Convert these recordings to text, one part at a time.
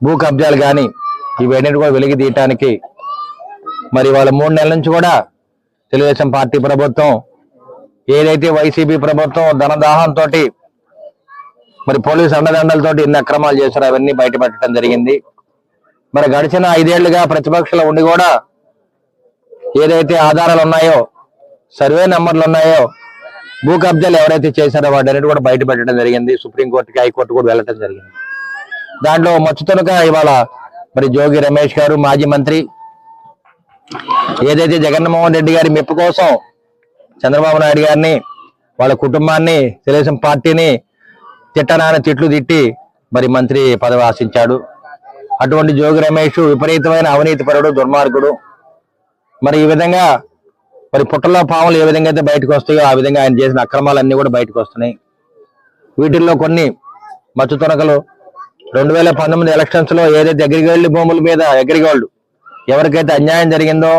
భూ కబ్జాలు కానీ ఇవన్నీ కూడా వెలిగి తీయటానికి మరి వాళ్ళ మూడు నెలల నుంచి కూడా తెలుగుదేశం పార్టీ ప్రభుత్వం ఏదైతే వైసీపీ ప్రభుత్వం ధనదాహంతో మరి పోలీసు అండదండలతో ఎన్ని అక్రమాలు చేశారు అవన్నీ బయట పెట్టడం జరిగింది. మరి గడిచిన ఐదేళ్ళుగా ప్రతిపక్షంలో ఉండి కూడా ఏదైతే ఆధారాలు ఉన్నాయో సర్వే నెంబర్లు ఉన్నాయో భూ కబ్జాలు ఎవరైతే చేశారో వాటన్నిటి కూడా బయట పెట్టడం జరిగింది. సుప్రీంకోర్టుకి హైకోర్టు కూడా వెళ్ళడం జరిగింది. దాంట్లో మచ్చుతునక ఇవాళ మరి జోగి రమేష్ గారు మాజీ మంత్రి. ఏదైతే జగన్మోహన్ రెడ్డి గారి మెప్పు కోసం చంద్రబాబు నాయుడు గారిని వాళ్ళ కుటుంబాన్ని తెలుగుదేశం పార్టీని తిట్టనాన తిట్లు తిట్టి మరి మంత్రి పదవి ఆశించాడు. అటువంటి జోగి రమేష్ విపరీతమైన అవినీతి పరుడు దుర్మార్గుడు. మరి ఈ విధంగా మరి పుట్టలో పాములు ఏ విధంగా అయితే బయటకు వస్తాయో ఆ విధంగా ఆయన చేసిన అక్రమాలన్నీ కూడా బయటకు వస్తున్నాయి. వీటిల్లో కొన్ని మచ్చుతొనకలు రెండు వేల పంతొమ్మిది ఎలక్షన్స్లో ఏదైతే అగ్రిగోల్డ్ భూముల మీద అగ్రిగోల్డ్ ఎవరికైతే అన్యాయం జరిగిందో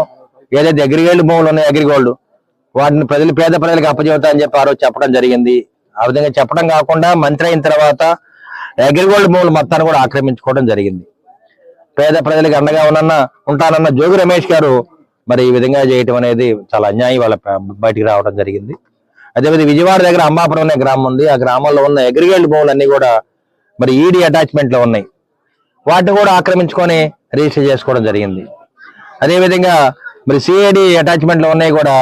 ఏదైతే అగ్రిగోల్డ్ భూములు ఉన్నాయో అగ్రిగోల్డ్ వాటిని ప్రజలు పేద ప్రజలకు అప్పచెబుతా అని చెప్పి ఆ రోజు చెప్పడం జరిగింది. ఆ విధంగా చెప్పడం కాకుండా మంత్రి అయిన తర్వాత అగ్రిగోల్డ్ భూములు మొత్తాన్ని కూడా ఆక్రమించుకోవడం జరిగింది. పేద ప్రజలకు అండగా ఉన్న ఉంటానన్న జోగి రమేష్ గారు మరి ఈ విధంగా చేయటం అనేది చాలా అన్యాయం వాళ్ళ బయటికి రావడం జరిగింది. అదేవిధంగా విజయవాడ దగ్గర అంబాపురం అనే గ్రామం ఉంది. ఆ గ్రామంలో ఉన్న అగ్రిగోల్డ్ భూములు అన్ని కూడా మరి ఈడీ అటాచ్మెంట్లో ఉన్నాయి. వాటిని కూడా ఆక్రమించుకొని రిజిస్టర్ చేసుకోవడం జరిగింది. అదేవిధంగా మరి సిఐడి అటాచ్మెంట్లు ఉన్నాయి కూడా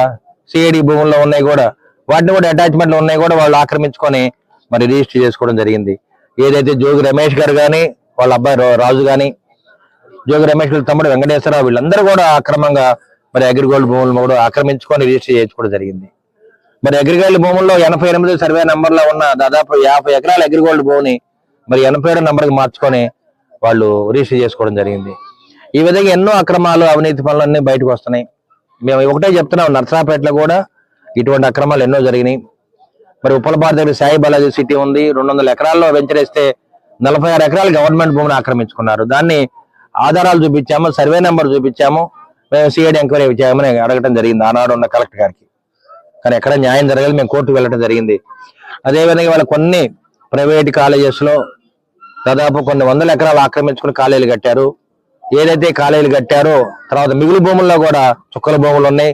సిఐడి భూముల్లో ఉన్నాయి కూడా వాటిని కూడా అటాచ్మెంట్లు ఉన్నాయి కూడా వాళ్ళు ఆక్రమించుకొని మరి రిజిస్టర్ చేసుకోవడం జరిగింది. ఏదైతే జోగి రమేష్ గారు కానీ వాళ్ళ అబ్బాయి రాజు కానీ జోగి రమేష్ గారి తమ్ముడు వెంకటేశ్వరరావు వీళ్ళందరూ కూడా అక్రమంగా మరి అగ్రిగోల్డ్ భూములను కూడా ఆక్రమించుకొని రిజిస్టర్ చేసుకోవడం జరిగింది. మరి అగ్రిగోల్డ్ భూముల్లో ఎనభై ఎనిమిది సర్వే నెంబర్లో ఉన్న దాదాపు యాభై ఎకరాల అగ్రిగోల్డ్ భూమిని మరి ఎనభై ఏడో నంబర్కి మార్చుకొని వాళ్ళు రిజిస్టర్ చేసుకోవడం జరిగింది. ఈ విధంగా ఎన్నో అక్రమాలు అవినీతి పనులన్నీ బయటకు వస్తున్నాయి. మేము ఒకటే చెప్తున్నాం నర్సరాపేటలో కూడా ఇటువంటి అక్రమాలు ఎన్నో జరిగినాయి. మరి ఉప్పలపాడు దగ్గర సాయి బాలాజీ సిటీ ఉంది. రెండు వందల ఎకరాల్లో వెంచరేస్తే నలభై ఆరు ఎకరాలు గవర్నమెంట్ భూమిని ఆక్రమించుకున్నారు. దాన్ని ఆధారాలు చూపించాము సర్వే నెంబర్ చూపించాము. మేము సిఐడి ఎంక్వైరీ చేయమని అడగటం జరిగింది. ఆనాడు ఉన్న కలెక్టర్ గారికి. కానీ ఎక్కడ న్యాయం జరగాలి మేము కోర్టుకు వెళ్ళటం జరిగింది. అదేవిధంగా వాళ్ళ కొన్ని ప్రైవేట్ కాలేజెస్లో దాదాపు కొన్ని వందల ఎకరాలు ఆక్రమించుకుని కాలేజీలు కట్టారు. ఏదైతే కాలేజీలు కట్టారో తర్వాత మిగులు భూముల్లో కూడా చుక్కల భూములు ఉన్నాయి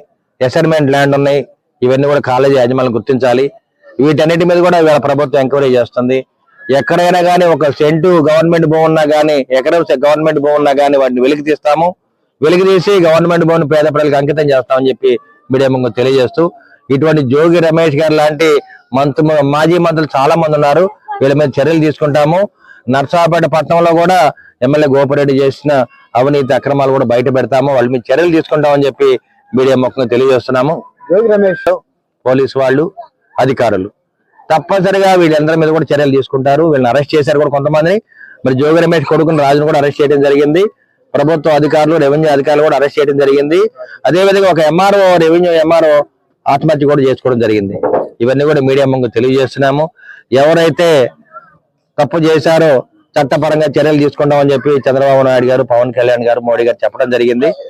ఎసైన్మెంట్ ల్యాండ్ ఉన్నాయి. ఇవన్నీ కూడా కాలేజీ యాజమాన్యం గుర్తించాలి. వీటన్నిటి మీద కూడా ఇవాళ ప్రభుత్వం ఎంక్వైరీ చేస్తుంది. ఎక్కడైనా కానీ ఒక సెంటు గవర్నమెంట్ భూమి ఉన్నా కానీ ఎకరం గవర్నమెంట్ భూమి ఉన్నా కానీ వాటిని వెలికి తీస్తాము. వెలికి తీసి గవర్నమెంట్ భూమిని పేద ప్రజలకు అంకితం చేస్తామని చెప్పి మీడియా ముందు తెలియజేస్తూ ఇటువంటి జోగి రమేష్ గారు లాంటి మంత్రి మాజీ మంత్రులు చాలా మంది ఉన్నారు. వీళ్ళ మీద చర్యలు తీసుకుంటాము. నర్సాపేట పట్టణంలో కూడా ఎమ్మెల్యే గోపిరెడ్డి చేసిన అవినీతి అక్రమాలు కూడా బయట పెడతాము. వాళ్ళ మీద చర్యలు తీసుకుంటామని చెప్పి మీడియా ముఖంగా తెలియజేస్తున్నాము. జోగి రమేష్. పోలీసు వాళ్ళు అధికారులు. తప్పనిసరిగా వీళ్ళందరి మీద కూడా చర్యలు తీసుకుంటారు. వీళ్ళని అరెస్ట్ చేశారు కూడా కొంతమందిని మరి జోగి రమేష్ కొడుకుని రాజును కూడా అరెస్ట్ చేయడం జరిగింది. ప్రభుత్వ అధికారులు రెవెన్యూ అధికారులు కూడా అరెస్ట్ చేయడం జరిగింది. అదే విధంగా ఒక ఎంఆర్ఓ రెవెన్యూ ఎంఆర్ఓ ఆత్మహత్య కూడా చేసుకోవడం జరిగింది. ఇవన్నీ కూడా మీడియా ముందు తెలియజేస్తున్నాము. ఎవరైతే తప్పు చేశారో చట్టపరంగా చర్యలు తీసుకుంటామని చెప్పి చంద్రబాబు నాయుడు గారు పవన్ కళ్యాణ్ గారు మోడీ గారు చెప్పడం జరిగింది.